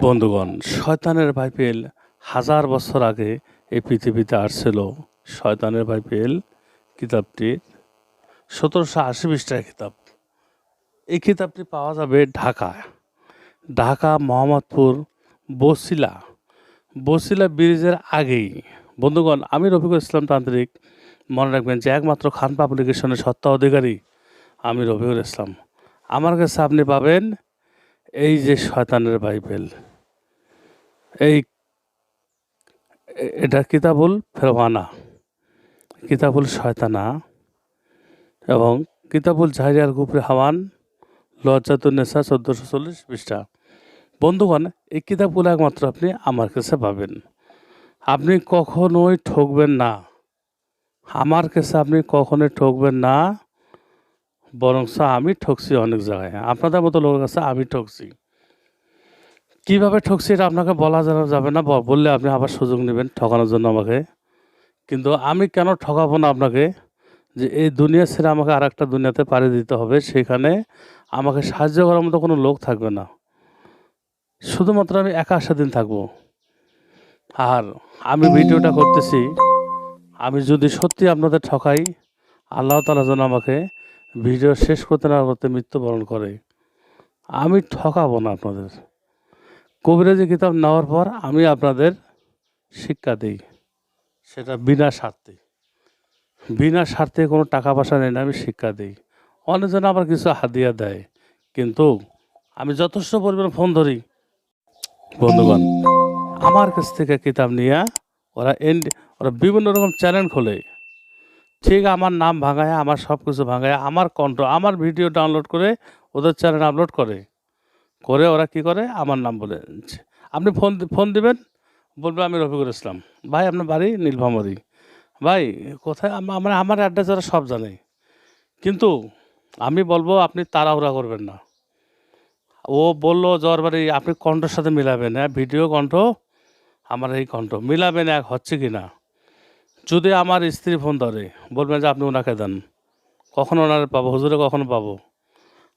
বন্ধুগণ, শয়তানের বাইবেল হাজার বছর আগে এই পৃথিবীতে আসছিল। শয়তানের বাইবেল কিতাবটি, সতেরোশো আশি পৃষ্ঠার কিতাব। এই কিতাবটি পাওয়া যাবে ঢাকায় ঢাকা, মোহাম্মদপুর, বসিলা। বসিলা ব্রিজের আগেই। বন্ধুগণ, আমি রফিকুল ইসলাম তান্ত্রিক। মনে রাখবেন যে একমাত্র খান পাবলিকেশনের সত্তা অধিকারী আমি রফিকুল ইসলাম। আমার কাছে আপনি পাবেন এই যে শয়তানের বাইবেল, এই, এটা কিতাবুল ফেরওয়ানা, কিতাবুল শয়তানা এবং কিতাবুল জাহিরিয়ার গুপরে হাওয়ান লজ্জাতুন নেশা চোদ্দোশো চল্লিশ পৃষ্ঠা। বন্ধুগণ, এই কিতাবগুলো একমাত্র আপনি আমার কাছে পাবেন। আপনি কখনোই ঠকবেন না। আমার কাছে আপনি কখনোই ঠকবেন না। বরং আমি ঠকছি অনেক জায়গায়। আপনাদের মতো লোকের কাছে আমি ঠকছি। কীভাবে ঠকছি এটা আপনাকে বলা যাবে যাবে না বললে আপনি আবার সুযোগ নেবেন ঠকানোর জন্য আমাকে। কিন্তু আমি কেন ঠকাবো না আপনাকে? যে এই দুনিয়া ছেড়ে আমাকে আর একটা দুনিয়াতে পাড়ি দিতে হবে, সেখানে আমাকে সাহায্য করার মতো কোনো লোক থাকবে না। শুধুমাত্র আমি একা সেদিন থাকব। আর আমি ভিডিওটা করতেছি, আমি যদি সত্যি আপনাদের ঠকাই, আল্লাহ তালা যেন আমাকে ভিডিও শেষ করতে না করতে মৃত্যুবরণ করে। আমি ঠকাবো না আপনাদের। কবিরাজি কিতাব নেওয়ার পর আমি আপনাদের শিক্ষা দিই। সেটা বিনা স্বার্থে। বিনা স্বার্থে কোনো টাকা পয়সা নেই না, আমি শিক্ষা দিই। অনেকজন আবার কিছু হাদিয়া দেয়। কিন্তু আমি যথেষ্ট পরিমাণ ফোন ধরি। বন্ধুগণ, আমার কাছ থেকে কিতাব নিয়ে ওরা এন্ড ওরা বিভিন্ন রকম চ্যানেল খোলে। ঠিক আমার নাম ভাঙায়, আমার সব কিছু ভাঙায়, আমার কণ্ঠ, আমার ভিডিও ডাউনলোড করে ওদের চ্যানেল আপলোড করে। করে ওরা কি করে? আমার নাম বলে আপনি ফোন ফোন দিবেন, বলবে আমি রফিকুল ইসলাম। ভাই, আপনার বাড়ি নীলফামারি। ভাই, কোথায়? আম- আমার আমার অ্যাড্রেস ওরা সব জানে। কিন্তু আমি বলব আপনি তাড়াহুড়া করবেন না। ও বলল জ্বর বাড়ি আপনি কণ্ঠর সাথে মিলাবেন হ্যাঁ? ভিডিও কণ্ঠ, আমার এই কণ্ঠ। মিলাবেন এক, হচ্ছে কি না? যদি আমার স্ত্রী ফোন ধরে, বলবেন যে আপনি ওনাকে দেন, কখন ওনারে পাবো? হুজুরে কখন পাবো?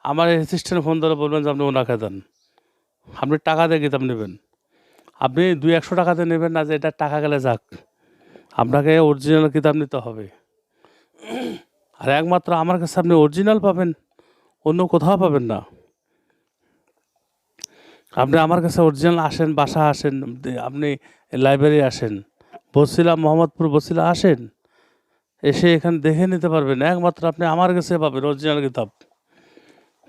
আমার অ্যাসিস্ট্যান্ট ফোন ধরে বলবেন যে আপনি ওনাকে দেন। আপনি টাকা দিয়ে কিতাব নেবেন। আপনি দুই একশো টাকাতে নেবেন না যে এটা টাকা গেলে যাক। আপনাকে অরিজিনাল কিতাব নিতে হবে। আর একমাত্র আমার কাছে আপনি অরিজিনাল পাবেন, অন্য কোথাও পাবেন না। আপনি আমার কাছে অরিজিনাল আসেন বাসা আসেন, আপনি লাইব্রেরি আসেন। বসিলা মোহাম্মদপুর বসিলা, আসেন। এসে এখানে দেখে নিতে পারবেন, একমাত্র আপনি আমার কাছে পাবেন অরিজিনাল কিতাব।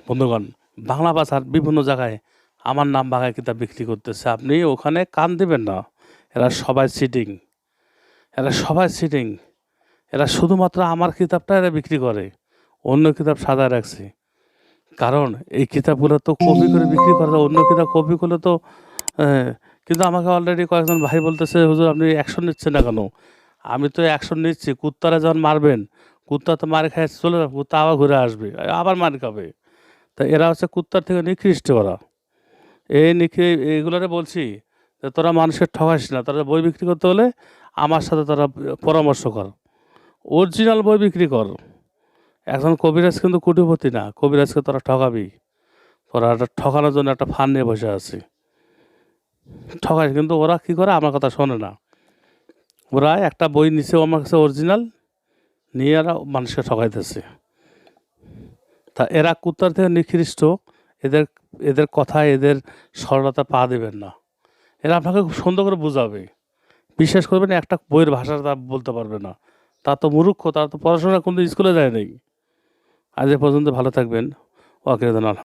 বন্ধুগণ, বাংলা ভাষার বিভিন্ন জায়গায় আমার নাম বাংলা কিতাব বিক্রি করতেছে। আপনি ওখানে কান দেবেন না। এরা সবাই সিটিং এরা সবাই সিটিং এরা শুধুমাত্র আমার কিতাবটা এরা বিক্রি করে। অন্য কিতাব সাদা রাখছে। কারণ এই কিতাবগুলো তো কপি করে বিক্রি করে, অন্য কিতাব কপি করলে তো কিন্তু আমাকে অলরেডি কয়েকজন ভাই বলতেছে, হুজুর, আপনি অ্যাকশন নিচ্ছেন না কেন? আমি তো অ্যাকশন নিচ্ছি, কুত্তারা যখন মারবেন, কুত্তা তো মার খায়, চলে যাবে, কুত্তা আবার ঘুরে আসবে, আবার মার খাবে। তা এরা হচ্ছে কুত্তার থেকে নিকৃষ্ট ওরা। এই নিখি এইগুলোরে বলছি যে তোরা মানুষের ঠকাস না, তোরা বই বিক্রি করতে হলে আমার সাথে তোরা পরামর্শ কর। অরিজিনাল বই বিক্রি কর। এখন কবিরাজ কিন্তু কুটিপতি না, কবিরাজকে তোরা ঠকাবি। তোরা একটা ঠকানোর জন্য একটা ফান নিয়ে বসে আছি। ঠকাই কিন্তু ওরা কি করে? আমার কথা শোনে না। ওরা একটা বই নিচেও আমার কাছে অরিজিনাল নিয়ে এরা মানুষকে ঠকাইতেছে। তা এরা কুত্তার থেকে নিকৃষ্ট, এদের এদের কথায় এদের সরলতা পা দেবেন না। এরা আপনাকে খুব সুন্দর করে বোঝাবে। বিশ্বাস করবেন, একটা বইয়ের ভাষা তা বলতে পারবে না। তা তো মূর্খ তার তো পড়াশোনা কোনো স্কুলে যায় নাই। আজ এ পর্যন্ত ভালো থাকবেন। ওকে